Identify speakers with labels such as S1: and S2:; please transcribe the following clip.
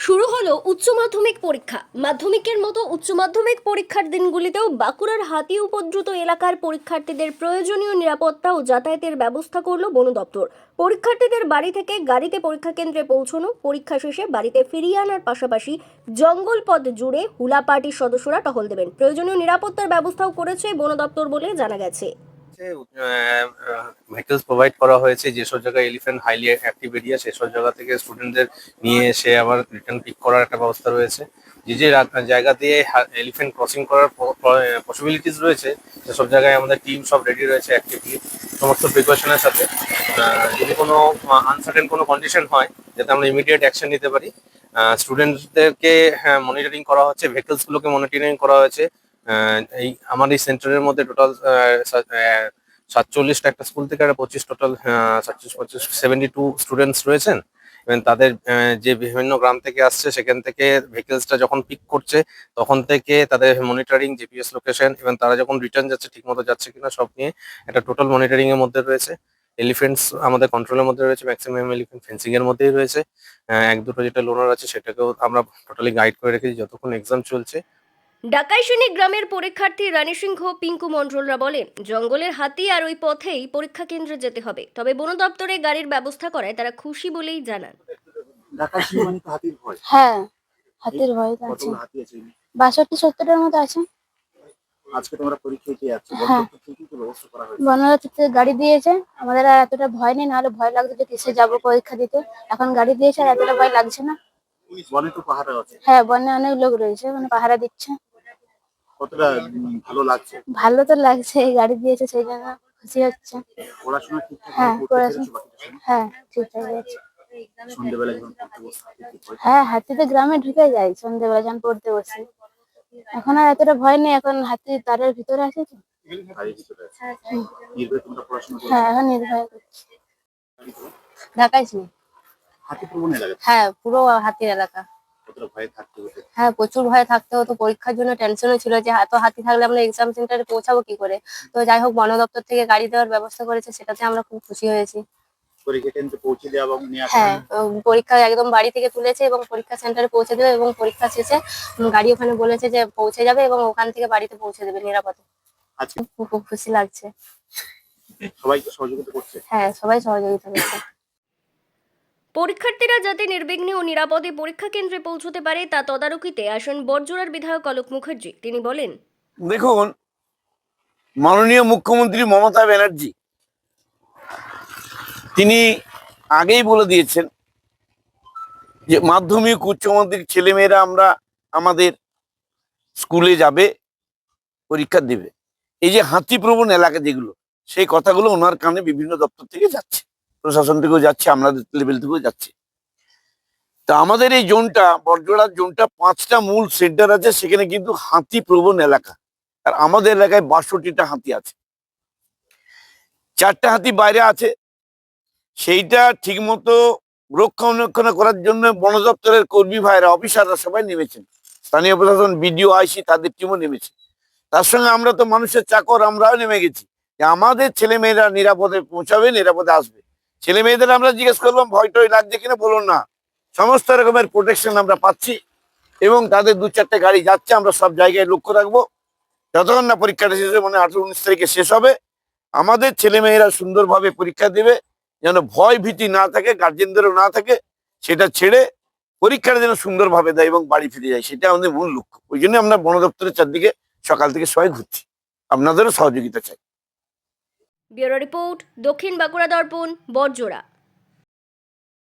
S1: শুরু হলো উচ্চ মাধ্যমিক পরীক্ষা। মাধ্যমিকের মতো উচ্চ মাধ্যমিক পরীক্ষার দিনগুলিতেও বাঁকুড়ার হাতি উপদ্রুত এলাকার পরীক্ষার্থীদের প্রয়োজনীয় নিরাপত্তা ও যাতায়াতের ব্যবস্থা করল বন দপ্তর। পরীক্ষার্থীদের বাড়ি থেকে গাড়িতে পরীক্ষা কেন্দ্রে পৌঁছানো, পরীক্ষা শেষে বাড়িতে ফিরিয়ে আনার পাশাপাশি জঙ্গল পথ জুড়ে হুলা পার্টির সদস্যরা টহল দেবেন। প্রয়োজনীয় নিরাপত্তার ব্যবস্থাও করেছে বন দপ্তর বলে জানা গেছে।
S2: ভেহিকলস প্রোভাইড করা হয়েছে যেসব জায়গায় এলিফ্যান্ট হাইলি অ্যাক্টিভ এরিয়া সেসব জায়গা থেকে স্টুডেন্টদের নিয়ে এসে আবার রিটার্ন পিক করার একটা ব্যবস্থা রয়েছে। যে যে জায়গা দিয়ে এলিফ্যান্ট ক্রসিং করার পসিবিলিটিস রয়েছে, সেসব জায়গায় আমাদের টিম সব রেডি রয়েছে অ্যাক্টিভলি সমস্ত প্রিকশনের সাথে। যদি কোনো আনসার্টেন কোনো কন্ডিশন হয়, যাতে আমরা ইমিডিয়েট অ্যাকশন নিতে পারি। স্টুডেন্টদেরকে হ্যাঁ মনিটরিং করা হচ্ছে ভেহিকলসগুলোকে মনিটরিং করা হয়েছে। এই আমার এই সেন্টারের মধ্যে টোটাল সাতচল্লিশটা একটা স্কুল থেকে একটা পঁচিশ টোটাল সাতচল্লিশ, পঁচিশ সেভেন্টি টু স্টুডেন্টস রয়েছেন। এবং তাদের যে বিভিন্ন গ্রাম থেকে আসছে, সেখান থেকে ভেহিকলসটা যখন পিক করছে, তখন থেকে তাদের মনিটরিং জিপিএস লোকেশন এবং তারা যখন রিটার্ন যাচ্ছে, ঠিকমতো যাচ্ছে কিনা সব নিয়ে একটা টোটাল মনিটরিং এর মধ্যে রয়েছে। এলিফেন্টস আমাদের কন্ট্রোলের মধ্যে রয়েছে ম্যাক্সিমাম এলিফেন্ট ফেন্সিং এর মধ্যেই রয়েছে। এক দুটো যেটা লোনার আছে, সেটাকেও আমরা টোটালি গাইড করে রেখেছি, যতক্ষণ এক্সাম চলছে।
S1: ডাকাইশুনি গ্রামের পরীক্ষার্থী রানী সিংহ পিঙ্কু মন্ডলরা বলেন জঙ্গলের হাতি আর ওই পথেই পরীক্ষা কেন্দ্রে যেতে হবে। তবে বন দপ্তরে গাড়ির ব্যবস্থা করায় তারা খুশি বলেই জানান।
S3: হাতির ভয়।
S4: হ্যাঁ হাতির ভয় আছে।
S3: হাতি আছে?
S4: বাষট্টি সত্তরের মতো আছে।
S3: আজকে তোমরা পরীক্ষা দিতে যাচ্ছ
S4: হ্যাঁ।
S3: ব্যবস্থা করা হয়েছে?
S4: বনরা গাড়ি দিয়েছে। আমাদের আর এতটা ভয় নেই নাহলে ভয় লাগতো যে কিসে যাব পরীক্ষা দিতে। এখন গাড়ি দিয়েছে আর এতটা ভয় লাগছে না।
S3: বনে তো পাহাড় আছে।
S4: হ্যাঁ বনে অনেক লোক রয়েছে মানে পাহারা দিচ্ছে।
S3: কতটা ভালো লাগছে?
S4: ভালো তো লাগছে এই গাড়ি দিয়েছে সেই জন্য খুশি হচ্ছে।
S3: পড়াশোনা ঠিকঠাক
S4: হ্যাঁ, পড়াশোনা। হ্যাঁ ঠিকঠাক আছে? হ্যাঁ হাতি তো গ্রামে ঢুকে যায় সন্ধ্যেবেলা যখন পড়তে বসে। এখন আর এতটা ভয় নেই এখন হাতি তারের ভিতরে আছে তো। হ্যাঁ এখন নির্ভয় করছে।
S5: ঢাকায় হ্যাঁ পুরো হাতির এলাকা।
S3: কতটা ভয়ে থাকতে হতো।
S5: হ্যাঁ প্রচুর ভয়ে থাকতে হতো। পরীক্ষার জন্য টেনশনও ছিল যে এত হাতি থাকলে আমরা এক্সাম সেন্টারে পৌঁছাবো কি করে? তো যাই হোক বন দপ্তর থেকে গাড়ি দেওয়ার ব্যবস্থা করেছে সেটাতে আমরা খুব খুশি হয়েছি।
S3: পরীক্ষা কেন্দ্রে পৌঁছে দেওয়া এবং নিয়ে
S5: হ্যাঁ পরীক্ষা একদম বাড়ি থেকে তুলেছে এবং পরীক্ষা সেন্টারে পৌঁছে দেবে এবং পরীক্ষা শেষে গাড়ি ওখানে বলেছে যে পৌঁছে যাবে এবং ওখান থেকে বাড়িতে পৌঁছে দেবে নিরাপদে।
S3: আজকে
S5: খুব খুব খুশি লাগছে।
S3: সবাই সহযোগিতা করছে?
S5: হ্যাঁ সবাই সহযোগিতা করছে।
S1: পরীক্ষার্থীরা যাতে নির্বিঘ্নে ও নিরাপদে পরীক্ষা কেন্দ্রে পৌঁছতে পারে তা তদারকিতে আসেন বরজোড়ার বিধায়ক অলোক মুখার্জি। তিনি বলেন,
S6: দেখুন, মাননীয় মুখ্যমন্ত্রী মমতা ব্যানার্জি, তিনি আগেই বলে দিয়েছেন যে মাধ্যমিক উচ্চ মাধ্যমিক ছেলেমেয়েরা আমরা আমাদের স্কুলে যাবে, পরীক্ষা দেবে। এই যে হাতিপ্রবণ এলাকা যেগুলো, সেই কথাগুলো ওনার কানে বিভিন্ন দপ্তর থেকে যাচ্ছে। প্রশাসন থেকেও যাচ্ছে আমাদের লেভেল থেকেও যাচ্ছে। তা আমাদের এই জোনটা বরজোড়ার জোনটা, পাঁচটা মূল সেন্টার আছে, সেখানে কিন্তু হাতি প্রবণ এলাকা। আর আমাদের এলাকায় বাষট্টিটা হাতি আছে। চারটা হাতি বাইরে আছে। সেইটা ঠিকমতো রক্ষণাবেক্ষণ করার জন্য বন দপ্তরের কর্মী ভাইরা, অফিসাররা সবাই নেমেছেন। স্থানীয় প্রশাসন, বিডিও, আইসি, তাদের টিমও নেমেছে। তার সঙ্গে আমরা তো মানুষের চাকর, আমরাও নেমে গেছি। আমাদের ছেলে মেয়েরা নিরাপদে পৌঁছাবে, নিরাপদে আসবে। ছেলে মেয়েদের আমরা জিজ্ঞেস করলাম, ভয় টয় লাগছে কিনা বলুন না। সমস্ত রকমের প্রোটেকশন আমরা পাচ্ছি এবং তাদের দু চারটে গাড়ি যাচ্ছে, আমরা সব জায়গায় লক্ষ্য রাখব। যতক্ষণ না পরীক্ষাটা শেষ হবে মানে আঠারো উনিশ তারিখে শেষ হবে। আমাদের ছেলেমেয়েরা সুন্দরভাবে পরীক্ষা দেবে, যেন ভয় ভীতি না থাকে গার্জেনদেরও না থাকে, সেটা ছেড়ে পরীক্ষাটা যেন সুন্দরভাবে দেয় এবং বাড়ি ফিরে যায়, সেটা আমাদের মূল লক্ষ্য। ওই জন্য আমরা বন দপ্তরের চারদিকে সকাল থেকে সবাই ঘুরছি। আপনাদেরও সহযোগিতা চাই।
S1: ব্যুরো রিপোর্ট দক্ষিণ বাঁকুড়া দর্পণ বরজোড়া